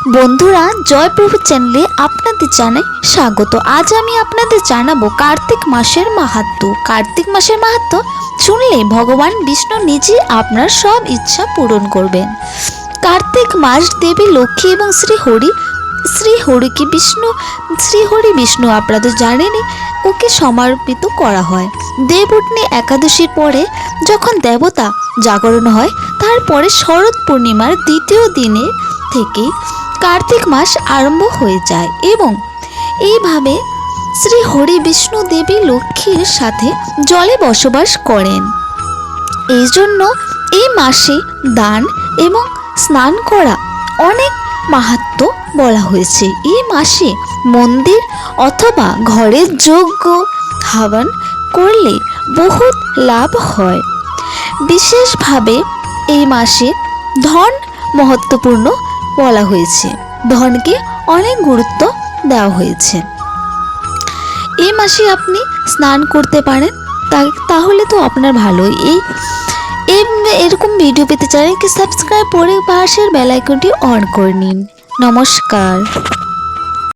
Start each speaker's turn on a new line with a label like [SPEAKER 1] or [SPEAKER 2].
[SPEAKER 1] বন্ধুরা, জয়প্রভু চ্যানেলে আপনাদের জানাই স্বাগত। আজ আমি আপনাদের জানাব কার্তিক মাসের মাহাত্ম্য কার্তিক মাসের মাহাত্ম্য শুনলে ভগবান বিষ্ণু নিজে আপনার সব ইচ্ছা পূরণ করবেন। কার্তিক মাস দেবী লক্ষ্মী এবং শ্রী হরি, শ্রী হরিকে বিষ্ণু, শ্রী হরি বিষ্ণু আপনারা তো জানেনই ওকে সমর্পিত করা হয়। দেবউঠনি একাদশীর পরে যখন দেবতা জাগরণ হয়, তারপরে শরৎ পূর্ণিমার দ্বিতীয় দিনে থেকে কার্তিক মাস আরম্ভ হয়ে যায় এবং এইভাবে শ্রী হরি বিষ্ণু দেবী লক্ষ্মীর সাথে জলে বসবাস করেন। এই জন্য এই মাসে দান এবং স্নান করা অনেক মাহাত্ম্য বলা হয়েছে। এই মাসে মন্দির অথবা ঘরের যজ্ঞ হাবন করলে বহুত লাভ হয়। বিশেষভাবে এই মাসে ধন মহত্বপূর্ণ বলা হয়েছে। ধনকে অনেক গুরুত্ব দেওয়া হয়েছে। এই মাসে আপনি স্নান করতে পারেন তাহলে তো আপনার ভালোই। এই এরকম ভিডিও পেতে চ্যানেলকে সাবস্ক্রাইব করে পাশের বেল আইকনটি অন করে নিন। নমস্কার।